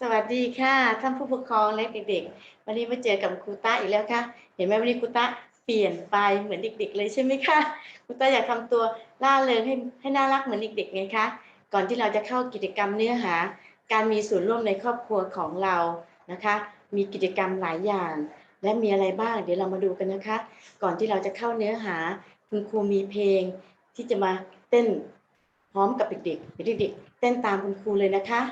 สวัสดีค่ะท่านผู้ปกครองและเด็กๆ วันนี้มาเจอกับครูต้าอีกแล้วค่ะ เห็นไหมวันนี้ครูต้าเปลี่ยนไปเหมือนเด็ก ๆ เลยใช่ไหมคะครูต้าอยากทำตัวล่าเริงให้ให้น่ารักเหมือนเด็กๆไงคะก่อนที่เราจะเข้ากิจกรรมเนื้อหา การมีส่วนร่วมในครอบครัวของเรานะคะ มีกิจกรรมหลายอย่าง และมีอะไรบ้าง เดี๋ยวเรามาดูกันนะคะ ก่อนที่เราจะเข้าเนื้อหาคุณครูมีเพลง ที่จะมาเต้นพร้อมกับเด็กๆเดี๋ยวเด็กๆเต้นตามคุณครูเลยนะคะ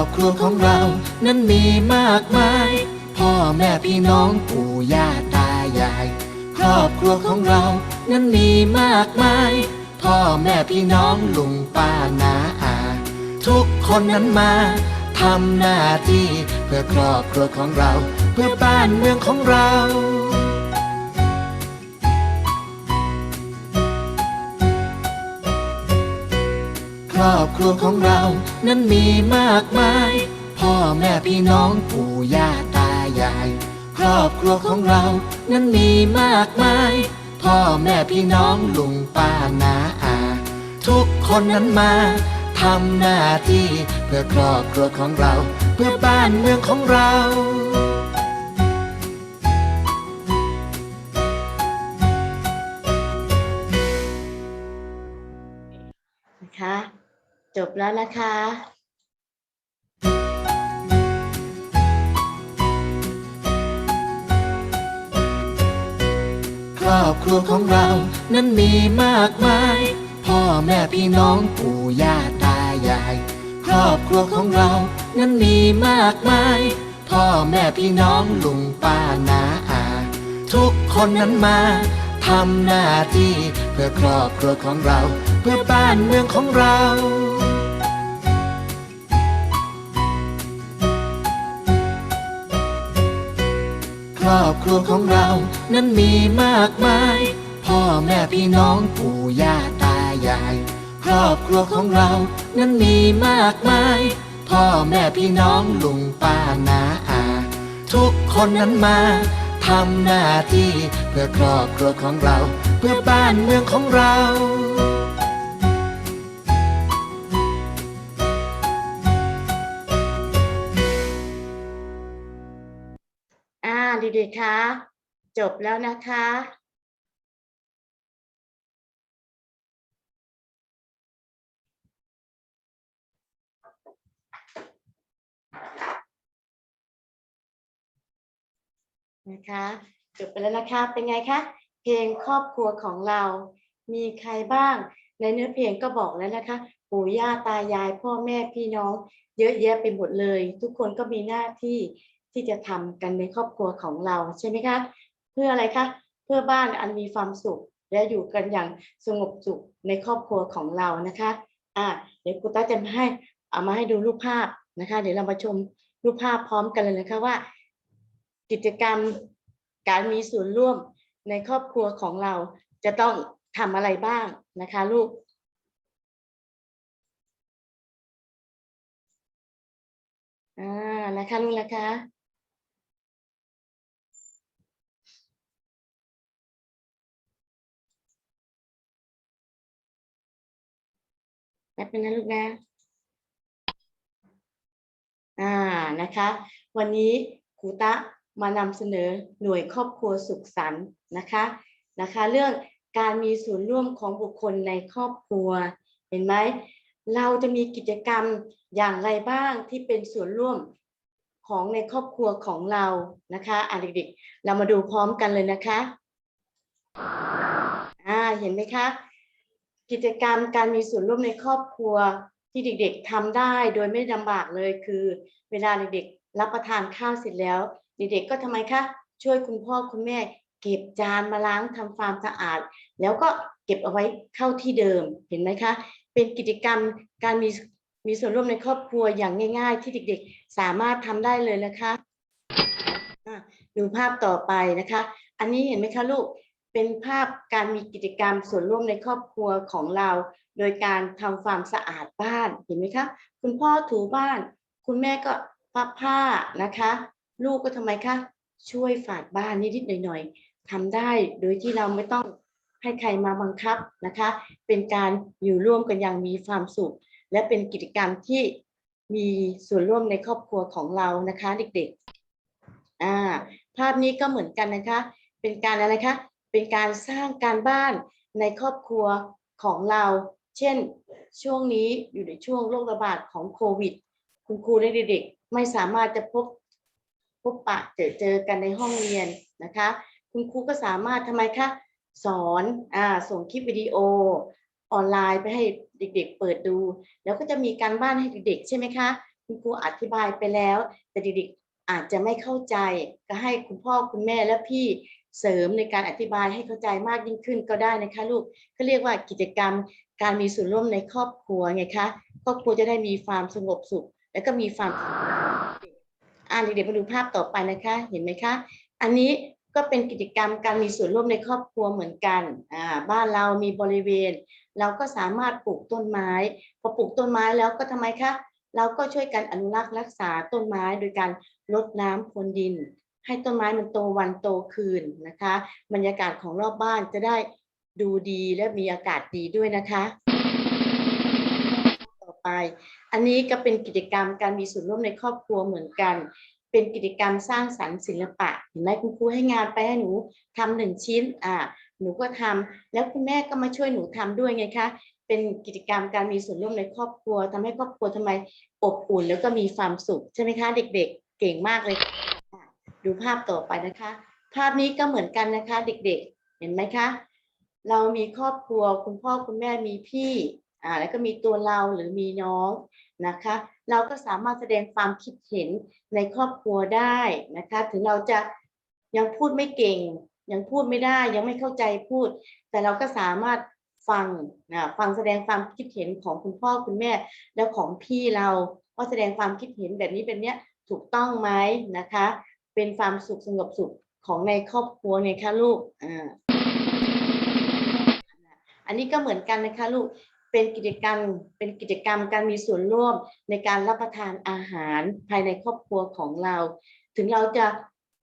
อบครัวของเรา นั้นมีมากมาย พ่อแม่พี่น้องปู่ย่าตายาย ครอบครัวของเรา นั้นมีมากมาย พ่อแม่พี่น้องลุงป้านาอา ทุกคนนั้นมาทำหน้าที่เพื่อครอบครัวของเรา เพื่อบ้านเมืองของเรา รอบครัวของเรา นั้นมีมากมาย พ่อแม่พี่น้องปู่ย่าตายาย ครอบครัวของเรา นั้นมีมากมาย พ่อแม่พี่น้องลุงป้านาอา ทุกคนนั้นมาทำหน้าที่เพื่อครอบครัวของเรา เพื่อบ้านเมืองของเรา จบแล้วนะคะครอบครัวของเรานั้นมีมากมาย พ่อแม่พี่น้องปู่ย่าตายาย ครอบครัวของเรานั้นมีมากมาย พ่อแม่พี่น้องลุงป้านาอา ทุกคนนั้นมาทำหน้าที่เพื่อครอบครัวของเรา เพื่อบ้านเมืองของเรา อบครัวของเรา นั้นมีมากมาย พ่อแม่พี่น้องปู่ย่าตายาย ครอบครัวของเรานั้นมีมากมาย พ่อแม่พี่น้องลุงป้านาอา ทุกคนนั้นมาทำหน้าที่เพื่อครอบครัวของเรา เพื่อบ้านเมืองของเราาเด็กๆคะจบแล้วนะคะนะคะจบไปแล้วนะคะเป็นไงคะเพลงครอบครัวของเรามีใครบ้าง ในเนื้อเพลงก็บอกแล้วนะคะ ปู่ย่าตายายพ่อแม่พี่น้อง เยอะแยะไปหมดเลย ทุกคนก็มีหน้าที่ ที่จะทำกันในครอบครัวของเราใช่ไหมคะเพื่ออะไรคะเพื่อบ้านอันมีความสุข และอยู่กันอย่างสงบสุขในครอบครัวของเรานะคะอ่าเดี๋ยวครูต้าจะมาให้เอามาให้ดูรูปภาพนะคะ เดี๋ยวเรามาชมรูปภาพพร้อมกันเลยนะคะว่า กิจกรรมการมีส่วนร่วมในครอบครัวของเราจะต้องทำอะไรบ้างนะคะลูกอ่านะคะลูกนะคะ ป๊บนึงนะลูกนะ อ่านะคะ วันนี้ครูตะมานำเสนอหน่วยครอบครัวสุขสันต์นะคะนะคะ เรื่องการมีส่วนร่วมของบุคคลในครอบครัว เห็นไหมเราจะมีกิจกรรมอย่างไรบ้างที่เป็นส่วนร่วมของในครอบครัวของเรานะคะอ่าเด็กๆเรามาดูพร้อมกันเลยนะคะ อ่าเห็นไหมคะ กิจกรรมการมีส่วนร่วมในครอบครัวที่เด็กๆทำได้โดยไม่ลำบากเลยคือ เวลาเด็กๆรับประทานข้าวเสร็จแล้ว เด็กๆก็ทำไมคะช่วยคุณพ่อคุณแม่ เก็บจานมาล้างทำความสะอาด แล้วก็เก็บเอาไว้เข้าที่เดิมเห็นไหมคะ เป็นกิจกรรมการมีมีส่วนร่วมในครอบครัวอย่างง่าย ๆ ที่เด็กๆสามารถทำได้เลยนะคะอะดูภาพต่อไปนะคะ อันนี้เห็นไหมคะลูก เป็นภาพการมีกิจกรรมส่วนร่วมในครอบครัวของเรา โดยการทำความสะอาดบ้านเห็นไหมคะคุณพ่อถูบ้าน คุณแม่ก็พับผ้านะคะ ลูกก็ทำไมคะช่วยฝาดบ้านนิดๆหน่อยๆทำได้โดยที่เราไม่ต้องให้ใครมาบังคับนะคะ เป็นการอยู่ร่วมกันอย่างมีความสุข และเป็นกิจกรรมที่มีส่วนร่วมในครอบครัวของเรานะคะ เด็กๆอ่าภาพนี้ก็เหมือนกันนะคะ เป็นการอะไรคะ เป็นการสร้างการบ้านในครอบครัวของเรา เช่นช่วงนี้อยู่ในช่วงโรคระบาดของโควิด คุณครูและเด็กๆไม่สามารถจะพบพบปะเจอเจอกันในห้องเรียนนะคะ คุณครูก็สามารถทำไมคะสอนอ่าส่งคลิปวิดีโอออนไลน์ไปให้เด็กๆ เปิดดู แล้วก็จะมีการบ้านให้เด็กๆ ใช่ไหมคะ คุณครูอธิบายไปแล้ว แต่เด็กๆอาจจะไม่เข้าใจ ก็ให้คุณพ่อคุณแม่และพี่ เสริมในการอธิบายให้เข้าใจมากยิ่งขึ้นก็ได้นะคะลูกเขาเรียกว่ากิจกรรมการมีส่วนร่วมในครอบครัวไงคะครอบครัวจะได้มีความสงบสุข และก็มีความอ่านเด็กๆมาดูภาพต่อไปนะคะ เห็นไหมคะ อันนี้ก็เป็นกิจกรรมการมีส่วนร่วมในครอบครัวเหมือนกันอ่าบ้านเรามีบริเวณ เราก็สามารถปลูกต้นไม้พอปลูกต้นไม้แล้วก็ทำไมคะเราก็ช่วยกันอนุรักษ์รักษาต้นไม้โดยการรดน้ำพรวนดิน ให้ต้นไม้มันโตวันโตคืนนะคะ บรรยากาศของรอบบ้านจะได้ดูดีและมีอากาศดีด้วยนะคะ ต่อไป อันนี้ก็เป็นกิจกรรมการมีส่วนร่วมในครอบครัวเหมือนกัน เป็นกิจกรรมสร้างสรรค์ศิลปะ เห็นไหมคุณครูให้งานไปให้หนูทำหนึ่งชิ้นอ่าหนูก็ทำแล้วคุณแม่ก็มาช่วยหนูทำด้วยไงคะ เป็นกิจกรรมการมีส่วนร่วมในครอบครัวทำให้ครอบครัวทำไมอบอุ่นแล้วก็มีความสุขใช่ไหมคะ เด็กๆ เก่งมากเลย ดูภาพต่อไปนะคะ ภาพนี้ก็เหมือนกันนะคะ เด็กๆ เห็นไหมคะ เรามีครอบครัวคุณพ่อคุณแม่มีพี่อ่าแล้วก็มีตัวเราหรือมีน้องนะคะ เราก็สามารถแสดงความคิดเห็นในครอบครัวได้นะคะ ถึงเราจะยังพูดไม่เก่ง ยังพูดไม่ได้ ยังไม่เข้าใจพูด แต่เราก็สามารถฟังนะฟังแสดงความคิดเห็นของคุณพ่อคุณแม่ แล้วของพี่เราว่าแสดงความคิดเห็นแบบนี้เป็นเนี้ยถูกต้องไหมนะคะ เป็นความสุขสงบสุขของในครอบครัวไงคะลูกอ่าอันนี้ก็เหมือนกันนะคะลูกเป็นกิจกรรมเป็นกิจกรรมการมีส่วนร่วมในการรับประทานอาหารภายในครอบครัวของเรา ถึงเราจะ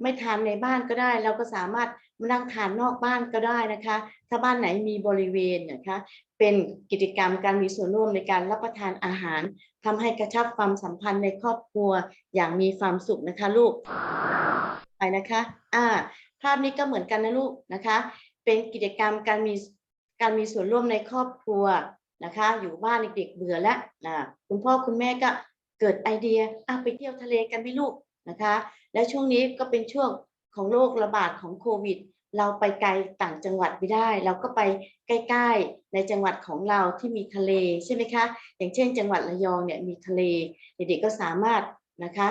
ไม่ทานในบ้านก็ได้ เราก็สามารถ นั่งทานนอกบ้านก็ได้นะคะ ถ้าบ้านไหนมีบริเวณนะคะ เป็นกิจกรรมการมีส่วนร่วมในการรับประทานอาหารทำให้กระชับความสัมพันธ์ในครอบครัวอย่างมีความสุขนะคะลูกไปนะคะอ่าภาพนี้ก็เหมือนกันนะลูกนะคะ เป็นกิจกรรมการมีการมีส่วนร่วมในครอบครัวนะคะ อยู่บ้านเด็กๆเบื่อแล้วนะคุณพ่อคุณแม่ก็เกิดไอเดียอะไปเที่ยวทะเลกันไหมลูกนะคะ และช่วงนี้ก็เป็นช่วง ของโรคระบาดของโควิด เราไปไกลต่างจังหวัดไม่ได้ เราก็ไปใกล้ๆ ในจังหวัดของเราที่มีทะเลใช่ไหมคะอย่างเช่น จังหวัดระยองเนี่ยมีทะเลเด็กๆก็สามารถนะคะ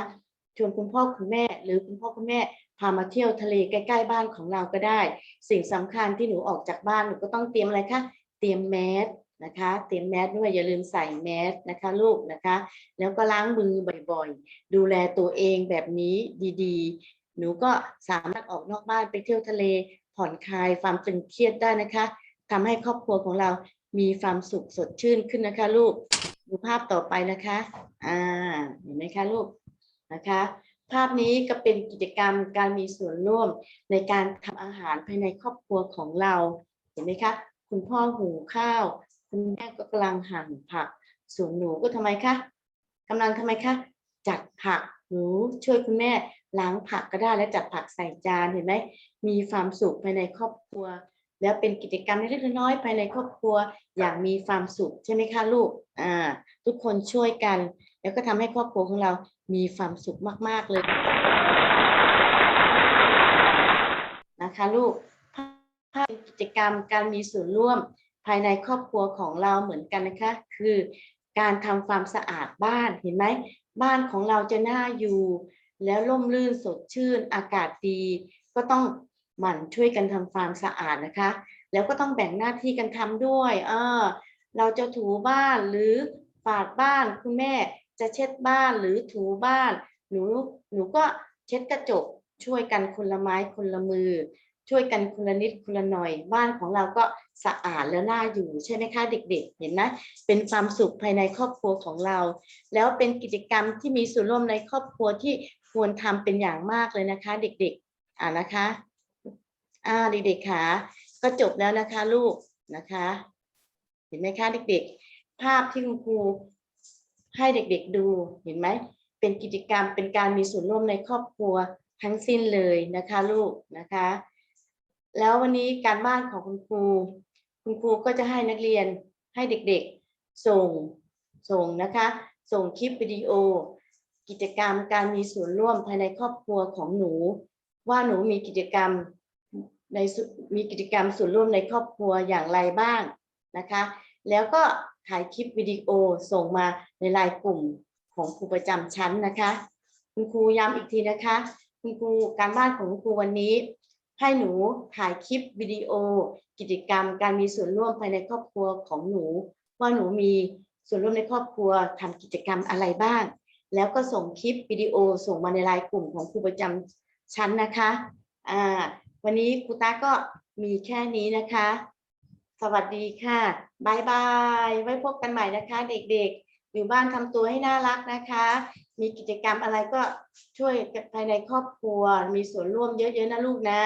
ชวนคุณพ่อคุณแม่ หรือคุณพ่อคุณแม่พามาเที่ยวทะเลใกล้ๆบ้านของเราก็ได้ สิ่งสำคัญที่หนูออกจากบ้านหนูก็ต้องเตรียมอะไรคะเตรียมแมสนะคะเตรียมแมสด้วยอย่าลืมใส่แมสนะคะลูกนะคะ แล้วก็ล้างมือบ่อยๆ ดูแลตัวเองแบบนี้ดี หนูก็สามารถออกนอกบ้านไปเที่ยวทะเล ผ่อนคลายความตึงเครียดได้นะคะทำให้ครอบครัวของเรามีความสุขสดชื่นขึ้นนะคะลูกดูภาพต่อไปนะคะ อ่า เห็นไหมคะลูกนะคะ ภาพนี้ก็เป็นกิจกรรมการมีส่วนร่วมในการทำอาหารภายในครอบครัวของเรา เห็นไหมคะ คุณพ่อหุงข้าว คุณแม่ก็กำลังหั่นผัก ส่วนหนูก็ทำไมคะกำลังทำไมคะ จัดผัก หนูช่วยคุณแม่ล้างผักก็ได้และจัดผักใส่จานเห็นไหมมีความสุขภายในครอบครัว แล้วเป็นกิจกรรมเล็กๆน้อยๆภายในครอบครัวอย่างมีความสุขใช่ไหมคะลูกอ่าทุกคนช่วยกัน แล้วก็ทำให้ครอบครัวของเรามีความสุขมาก ๆเลยนะคะลูกภาพกิจกรรมการมีส่วนร่วมภายในครอบครัวของเราเหมือนกันนะคะ คือการทำความสะอาดบ้านเห็นไหม บ้านของเราจะน่าอยู่ แล้วร่มรื่นสดชื่น อากาศดี ก็ต้องหมั่นช่วยกันทำความสะอาดนะคะ แล้วก็ต้องแบ่งหน้าที่กันทำด้วย เออ เราจะถูบ้านหรือฝาดบ้านคุณแม่จะเช็ดบ้านหรือถูบ้าน หนูหนูก็เช็ดกระจกช่วยกันคนละไม้คนละมือ ช่วยกันคนละนิดคนละหน่อย บ้านของเราก็ สะอาดแล้วน่าอยู่ใช่ไหมคะเด็กๆ เห็นไหมเป็นความสุขภายในครอบครัวของเรา แล้วเป็นกิจกรรมที่มีส่วนร่วมในครอบครัวที่ควรทำเป็นอย่างมากเลยนะคะ เด็กๆ อ่านะคะอ่าเด็กๆค่ะก็จบแล้วนะคะลูกนะคะ เห็นไหมคะเด็กๆ ภาพที่คุณครูให้เด็กๆดูเห็นไหมเป็นกิจกรรมเป็นการมีส่วนร่วมในครอบครัวทั้งสิ้นเลยนะคะลูกนะคะ แล้ววันนี้การบ้านของคุณครู คุณครูก็จะให้นักเรียนให้เด็กๆ ส่งส่งนะคะ ส่งคลิปวิดีโอ กิจกรรมการมีส่วนร่วมภายในครอบครัวของหนู ว่าหนูมีกิจกรรมในมีกิจกรรมส่วนร่วมในครอบครัวอย่างไรบ้างนะคะ แล้วก็ถ่ายคลิปวิดีโอส่งมาในไลน์กลุ่มของครูประจำชั้นนะคะ คุณครูย้ำอีกทีนะคะ คุณครูการบ้านของคุณครูวันนี้ ให้หนูถ่ายคลิปวิดีโอ กิจกรรม การมีส่วนร่วมภายในครอบครัวของหนู ว่าหนูมีส่วนร่วมในครอบครัวทำกิจกรรมอะไรบ้าง แล้วก็ส่งคลิปวิดีโอส่งมาในไลน์กลุ่มของครูประจำชั้นนะคะอ่าวันนี้ครูตาก็มีแค่นี้นะคะ สวัสดีค่ะบายบาย ไว้พบกันใหม่นะคะ เด็กๆ อยู่บ้านทำตัวให้น่ารักนะคะ มีกิจกรรมอะไรก็ช่วยภายในครอบครัว มีส่วนร่วมเยอะๆนะลูกนะ